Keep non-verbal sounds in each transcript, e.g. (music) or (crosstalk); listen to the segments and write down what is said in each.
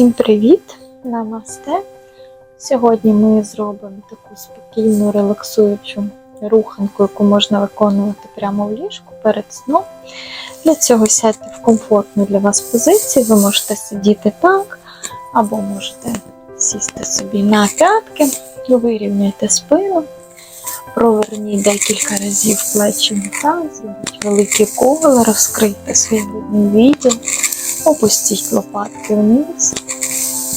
Всім привіт! Намасте! Сьогодні ми зробимо таку спокійну, релаксуючу руханку, яку можна виконувати прямо в ліжку перед сном. Для цього сядьте в комфортну для вас позицію. Ви можете сидіти так, або можете сісти собі на п'ятки, вирівняйте спину, проверніть декілька разів плечі в таз, зробіть велике коло, розкрийте свій відділ. Опустіть лопатки вниз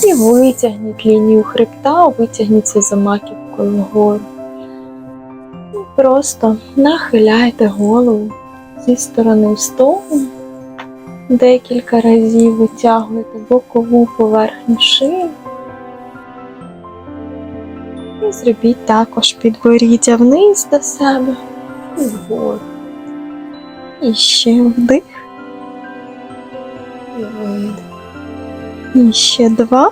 і витягніть лінію хребта, витягніться за маківкою вгору. І просто нахиляйте голову зі сторони в сторону. Декілька разів витягуєте бокову поверхню шиї. І зробіть також підборіддя вниз до себе і вгору. І ще вдих. І. Ще два.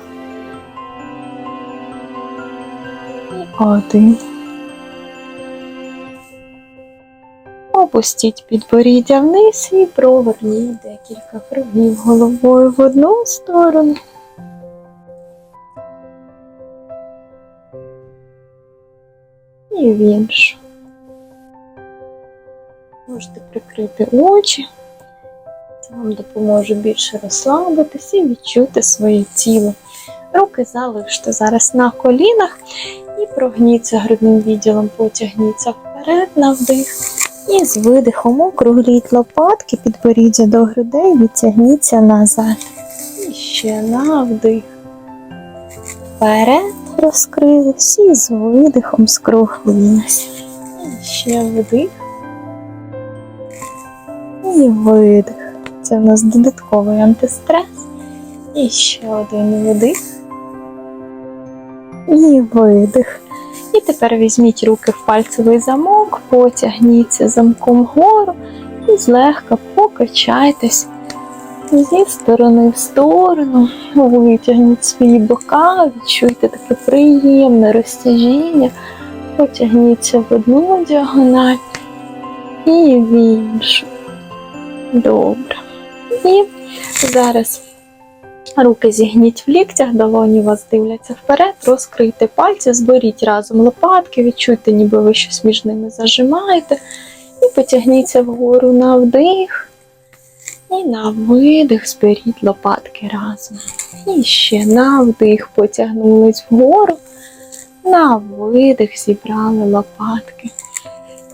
Один. Опустіть підборіддя вниз і проверніть декілька кругів головою в одну сторону. І в іншу. Можете прикрити очі. Вам допоможе більше розслабитися і відчути своє тіло. Руки залиште зараз на колінах і прогніться грудним відділом, потягніться вперед на вдих. І з видихом округліть лопатки, підборіддя до грудей, відтягніться назад. І ще на вдих. Вперед розкрились і з видихом скруглилися. І ще вдих. І видих. Це у нас додатковий антистрес. І ще один вдих. І видих. І тепер візьміть руки в пальцевий замок, потягніться замком вгору і злегка покачайтесь зі сторони в сторону. Витягніть свої бока, відчуйте таке приємне розтяжіння. Потягніться в одну діагональ і в іншу. Добре. І зараз руки зігніть в ліктях, долоні вас дивляться вперед, розкрийте пальці, зберіть разом лопатки, відчуйте, ніби ви щось між ними зажимаєте. І потягніться вгору на вдих. І на видих зберіть лопатки разом. І ще на вдих потягнулись вгору. На видих зібрали лопатки.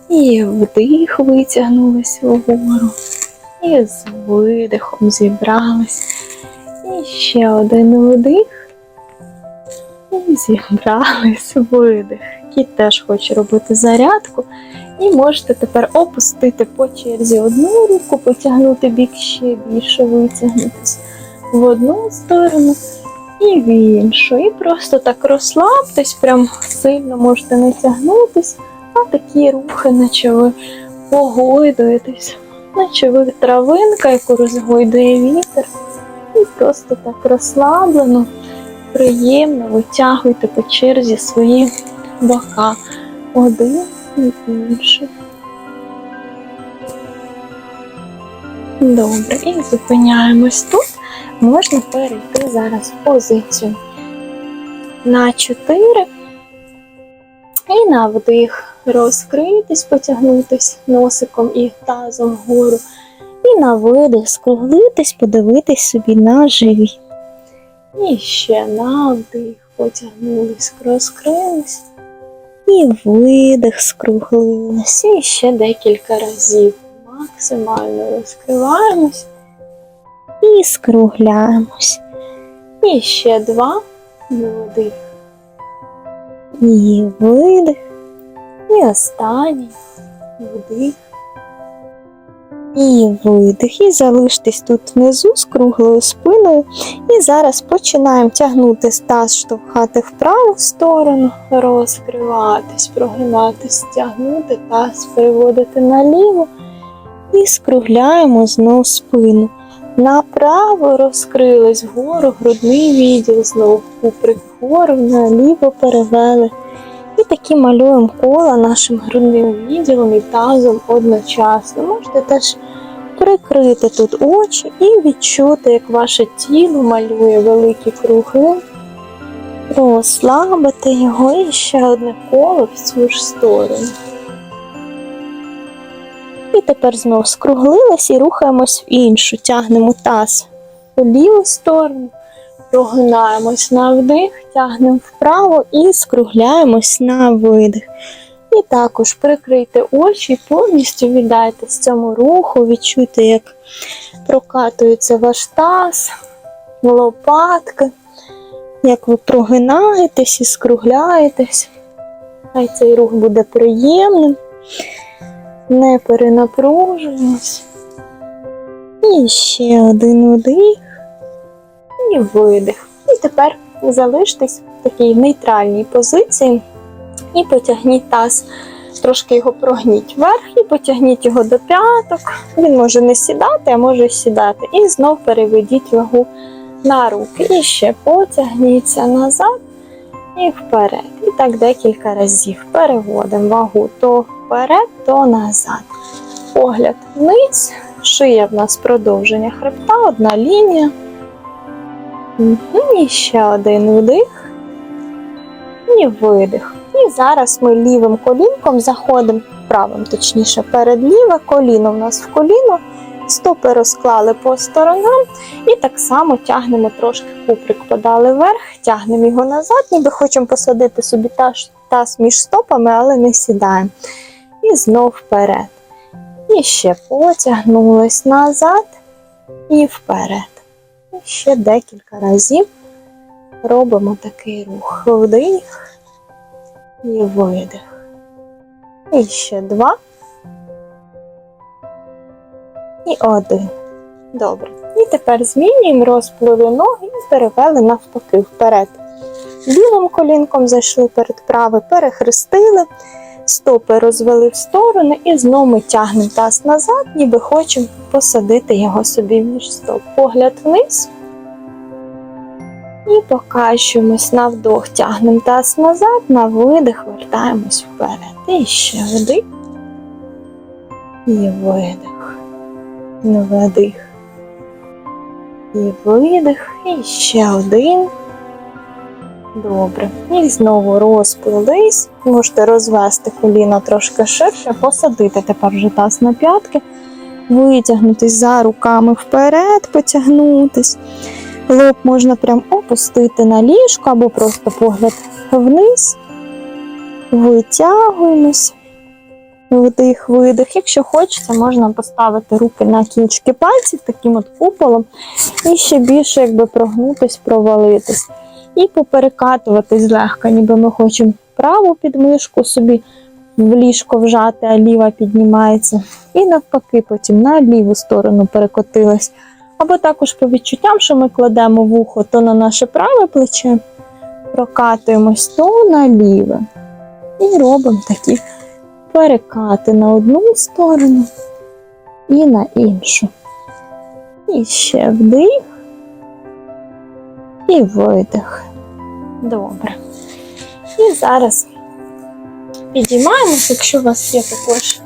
І вдих витягнулись вгору. І з видихом зібрались. І ще один вдих. І зібрались видих. Кіт теж хоче робити зарядку. І можете тепер опустити по черзі одну руку, потягнути бік ще більше, витягнутися в одну сторону і в іншу. І просто так розслабтесь, прям сильно можете не тягнутись, а такі рухи, наче ви погойдуєтесь наче ви травинка, яку розгойдує вітер. І просто так розслаблено, приємно витягуйте по черзі свої бока. Один і інший. Добре, і зупиняємось тут. Можна перейти зараз в позицію на 4. І на вдих розкритись, потягнутись носиком і тазом вгору. І на видих скруглитись, подивитись собі на живіт. І ще на вдих потягнулись, розкрились. І видих скруглились. І ще декілька разів. Максимально розкриваємось і скругляємось. І ще два. Вдих. І видих. І останній вдих. І видих. І залиштесь тут внизу з круглою спиною. І зараз починаємо тягнути таз, штовхати в праву сторону, розкриватись, прогинатись, тягнути таз, переводити наліво. І скругляємо знов спину. Направо розкрились вгору, грудний відділ, знову куприк вгору, наліво перевели. І такі малюємо кола нашим грудним відділом і тазом одночасно. Можете теж прикрити тут очі і відчути, як ваше тіло малює великі круги, розслабити його і ще одне коло в цю ж сторону. І тепер знов скруглились і рухаємось в іншу. Тягнемо таз у ліву сторону, прогинаємось на вдих, тягнемо вправо і скругляємось на видих. І також прикрийте очі, повністю віддайтесь цьому руху, відчуйте, як прокатується ваш таз, лопатки, як ви прогинаєтесь і скругляєтесь. Хай цей рух буде приємним, не перенапружуємось. І ще один вдих і видих. І тепер залиштесь в такій нейтральній позиції і потягніть таз, трошки його прогніть вверх і потягніть його до п'яток. Він може не сідати, а може сідати. І знов переведіть вагу на руки. І ще потягніться назад і вперед. І так декілька разів. Переводимо вагу то вперед, то назад. Погляд вниз, шия в нас продовження хребта, одна лінія. І ще один вдих і видих. І зараз ми лівим колінком заходимо, правим, точніше, перед ліве коліно в нас в коліно, стопи розклали по сторонам і так само тягнемо трошки куприк подали вверх, тягнемо його назад, ніби хочемо посадити собі таз між стопами, але не сідаємо. І знов вперед. І ще потягнулись назад і вперед. Ще декілька разів робимо такий рух. Вдих і видих. І ще два. І один. Добре. І тепер змінюємо розпливи ноги і перевели навпаки вперед. Лівим колінком зайшли перед правим, перехрестили, стопи розвели в сторони і знову ми тягнемо таз назад, ніби хочемо посадити його собі між стоп. Погляд вниз. І покачуємось на вдох, тягнемо таз назад, на видих, вертаємось вперед. І ще вдих. І видих. Вдих. І видих. І ще один. Добре. І знову розплились. Можете розвести коліна трошки ширше, посадити тепер вже таз на п'ятки, витягнутись за руками вперед, потягнутись. Лоб можна прям опустити на ліжко або просто погляд вниз. Витягуємось. Вдих, видих. Якщо хочеться, можна поставити руки на кінчики пальців таким от куполом і ще більше якби прогнутись, провалитись. І поперекатуватись злегка, ніби ми хочемо праву підмишку собі в ліжко вжати, а ліва піднімається. І навпаки, потім на ліву сторону перекотилась. Або також по відчуттям, що ми кладемо вухо то на наше праве плече, прокатуємось то на ліве. І робимо такі перекати на одну сторону і на іншу. І ще вдих і видих. Добре. І зараз підіймаємось, якщо у вас є також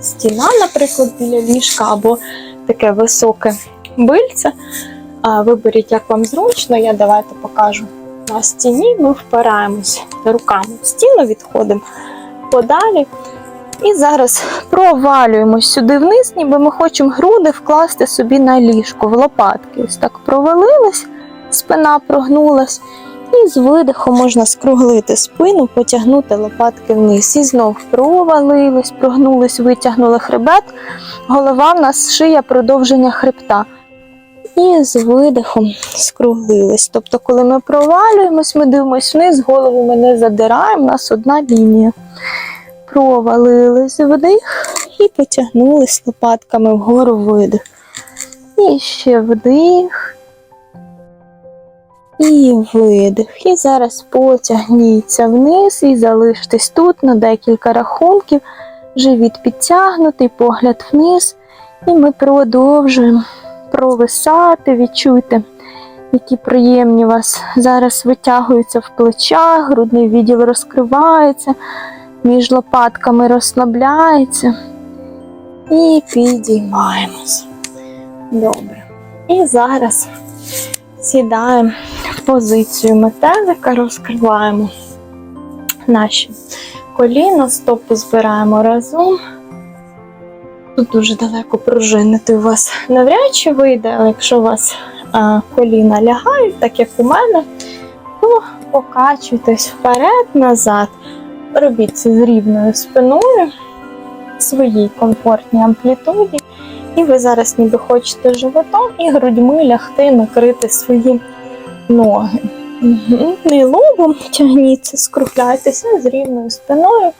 стіна, наприклад, біля ліжка, або таке високе бильце. Виберіть, як вам зручно, я давайте покажу на стіні. Ми впираємось руками в стіну, відходимо подалі. І зараз провалюємось сюди вниз, ніби ми хочемо груди вкласти собі на ліжко в лопатки. Ось так провалились, спина прогнулась. І з видихом можна скруглити спину, потягнути лопатки вниз. І знов провалились, прогнулись, витягнули хребет. Голова в нас шия продовження хребта. І з видихом скруглились. Тобто, коли ми провалюємось, ми дивимося вниз, голову ми не задираємо, у нас одна лінія. Провалились вдих і потягнулись лопатками вгору видих. І ще вдих. І видих. І зараз потягніться вниз і залиштесь тут на декілька рахунків. Живіт підтягнутий, погляд вниз. І ми продовжуємо провисати. Відчуйте, які приємні у вас зараз витягуються в плечах, грудний відділ розкривається, між лопатками розслабляється. І підіймаємось. Добре. І зараз сідаємо в позицію метелика, розкриваємо наші коліна, стопи збираємо разом. Тут дуже далеко пружинити у вас навряд чи вийде, але якщо у вас а, коліна лягають, так як у мене, то покачуйтесь вперед, назад. Робіть це з рівною спиною, в своїй комфортній амплітуді. І ви зараз ніби хочете животом і грудьми лягти, накрити свої ноги. Угу. Не лобом тягніться, скругляйтеся з рівною спиною.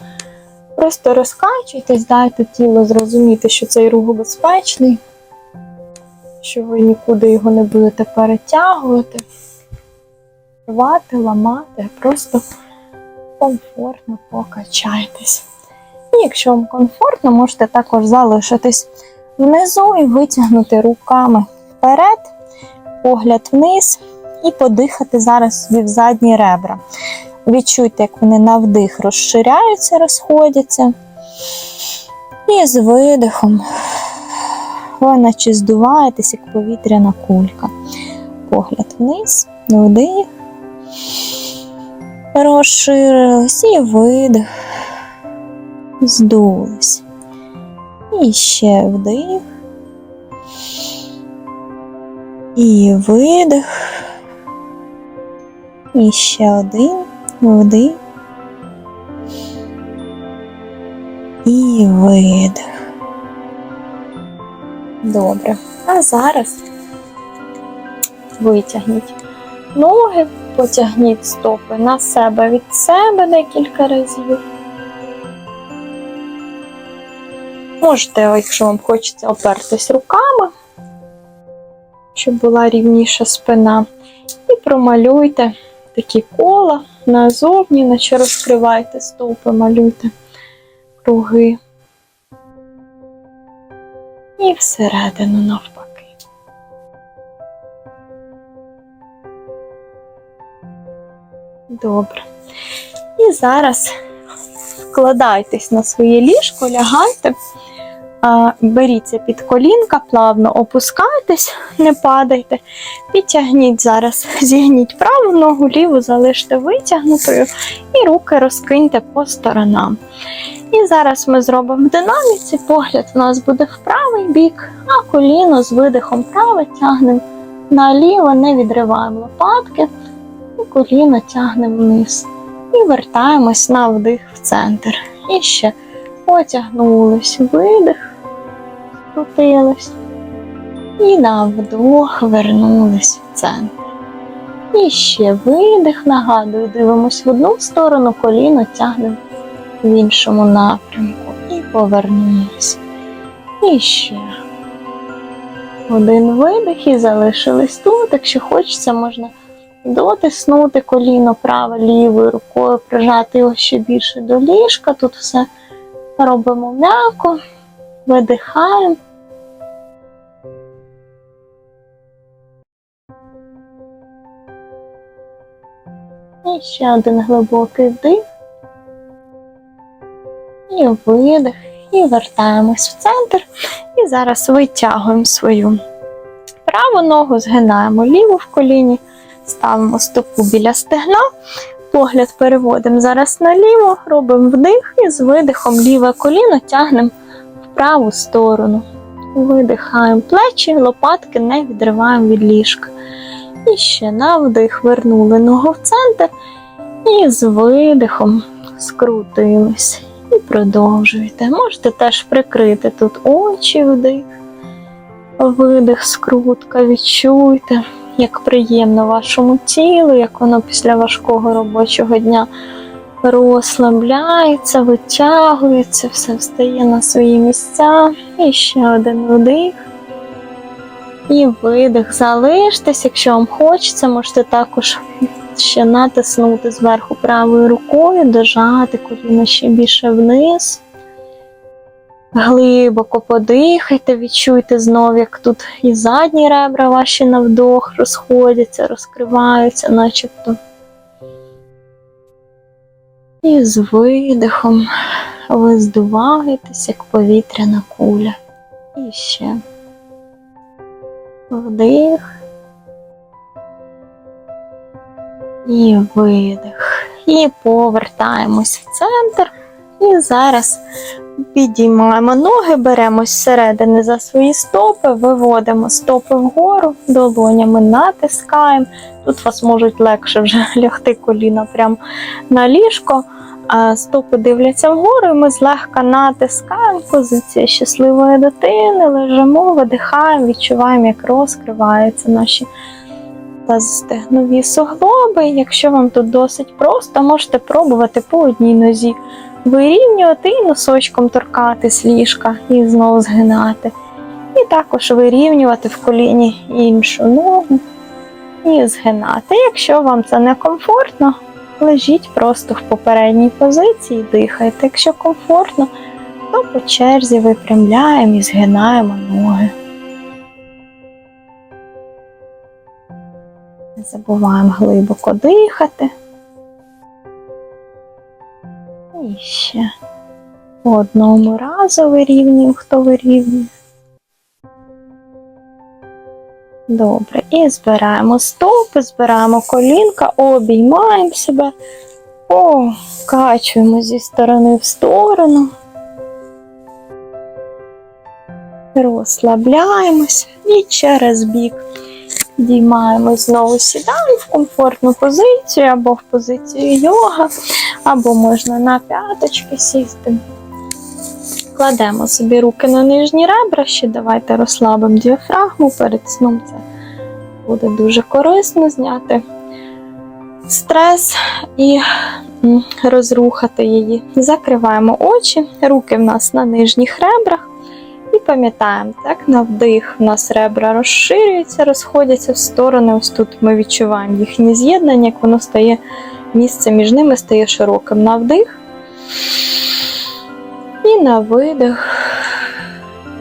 Просто розкачуйтесь, дайте тілу зрозуміти, що цей рух безпечний, що ви нікуди його не будете перетягувати, рвати, ламати, просто комфортно покачайтесь. І якщо вам комфортно, можете також залишитись внизу і витягнути руками вперед, погляд вниз і подихати зараз собі в задні ребра. Відчуйте, як вони на вдих розширяються, розходяться. І з видихом ви наче здуваєтесь, як повітряна кулька. Погляд вниз, вдих, розширились і видих, здулись. І ще вдих. І видих. І ще один вдих. І видих. Добре. А зараз витягніть ноги, потягніть стопи на себе від себе декілька разів. Можете, якщо вам хочеться, опертись руками, щоб була рівніша спина. І промалюйте такі кола назовні, наче розкривайте стовпи, малюйте круги. І всередину навпаки. Добре. І зараз вкладайтесь на своє ліжко, лягайте. Беріться під колінка, плавно опускайтесь, не падайте. Підтягніть зараз, (laughs) зігніть праву ногу, ліву залиште витягнутою і руки розкиньте по сторонам. І зараз ми зробимо в динаміці, погляд у нас буде в правий бік, а коліно з видихом праве тягнемо наліво, не відриваємо лопатки, і коліно тягнемо вниз. І вертаємось на вдих в центр. І ще потягнулись, видих скрутились. І на вдох вернулись в центр. І ще видих, нагадую, дивимось в одну сторону, коліно тягнемо в іншому напрямку. І повернулись. І ще один видих і залишились тут. Якщо хочеться, можна дотиснути коліно праве лівою рукою, прижати його ще більше до ліжка. Тут все робимо м'яко, видихаємо. І ще один глибокий вдих. І видих. І вертаємось в центр. І зараз витягуємо свою праву ногу, згинаємо ліву в коліні, ставимо стопу біля стегна, погляд переводимо зараз наліво, робимо вдих і з видихом ліве коліно тягнемо в праву сторону. Видихаємо плечі, лопатки не відриваємо від ліжка. І ще на вдих вернули ногу в центр. І з видихом скрутились. І продовжуйте. Можете теж прикрити тут очі вдих, видих, скрутка. Відчуйте, як приємно вашому тілу, як воно після важкого робочого дня розслабляється, витягується, все встає на свої місця. І ще один вдих. І видих. Залиштесь, якщо вам хочеться, можете також ще натиснути зверху правою рукою, дожати коліно ще більше вниз. Глибоко подихайте, відчуйте знов, як тут і задні ребра ваші на вдох розходяться, розкриваються, начебто. І з видихом ви здуваєтесь, як повітряна куля. І ще вдих. І видих. І повертаємось в центр. І зараз підіймаємо ноги, беремось зсередини за свої стопи, виводимо стопи вгору, долонями натискаємо. Тут вас можуть легше вже (laughs) лягти коліна прямо на ліжко. Стопи дивляться вгору, і ми злегка натискаємо позиція щасливої дитини, лежимо, видихаємо, відчуваємо, як розкриваються наші тазостегнові суглоби. Якщо вам тут досить просто, можете пробувати по одній нозі вирівнювати і носочком торкатись ліжка і знову згинати. І також вирівнювати в коліні іншу ногу і згинати. Якщо вам це не комфортно, лежіть просто в попередній позиції, дихайте. Якщо комфортно, то по черзі випрямляємо і згинаємо ноги. Не забуваємо глибоко дихати. І ще по одному разу вирівнюємо, хто вирівнює. Добре, і збираємо стопи, збираємо колінка, обіймаємо себе, покачуємо зі сторони в сторону. Розслабляємося і через бік підіймаємо знову сідаємо в комфортну позицію або в позицію йога, або можна на п'яточки сісти. Кладемо собі руки на нижні ребра, ще давайте розслабимо діафрагму перед сном. Це буде дуже корисно зняти стрес і розрухати її. Закриваємо очі, руки в нас на нижніх ребрах. І пам'ятаємо, так, на вдих у нас ребра розширюються, розходяться в сторони. Ось тут ми відчуваємо їхнє з'єднання, як воно стає, місце між ними стає широким. На вдих і на видих.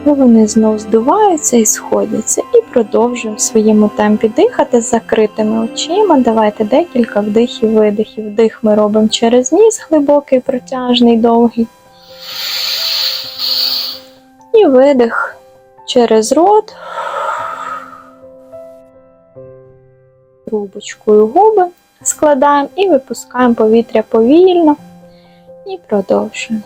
Вони знов здуваються і сходяться. І продовжуємо в своєму темпі дихати з закритими очима. Давайте декілька вдихів, видихів. Вдих ми робимо через ніс, глибокий, протяжний, довгий. І видих через рот. Трубочкою губи складаємо і випускаємо повітря повільно і продовжуємо.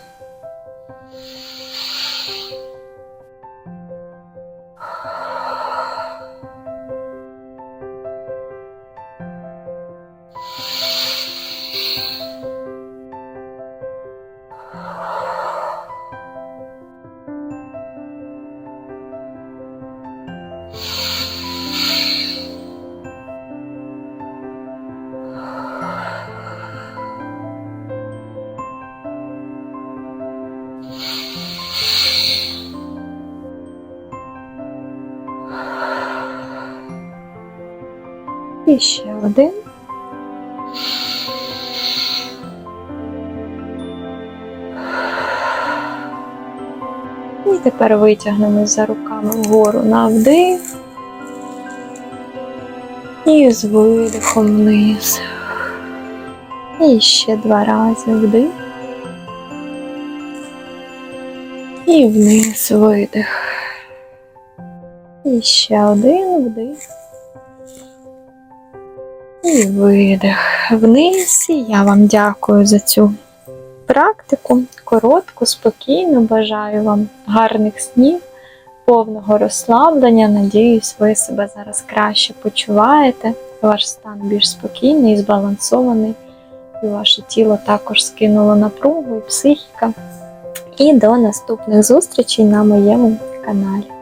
І ще один. І тепер витягнемо за руками вгору на вдих. І з видихом вниз. І ще два рази вдих. І вниз видих. І ще один вдих. І видих вниз. І я вам дякую за цю практику. Коротку, спокійну. Бажаю вам гарних снів, повного розслаблення. Надіюсь, ви себе зараз краще почуваєте. Ваш стан більш спокійний і збалансований. І ваше тіло також скинуло напругу і психіка. І до наступних зустрічей на моєму каналі.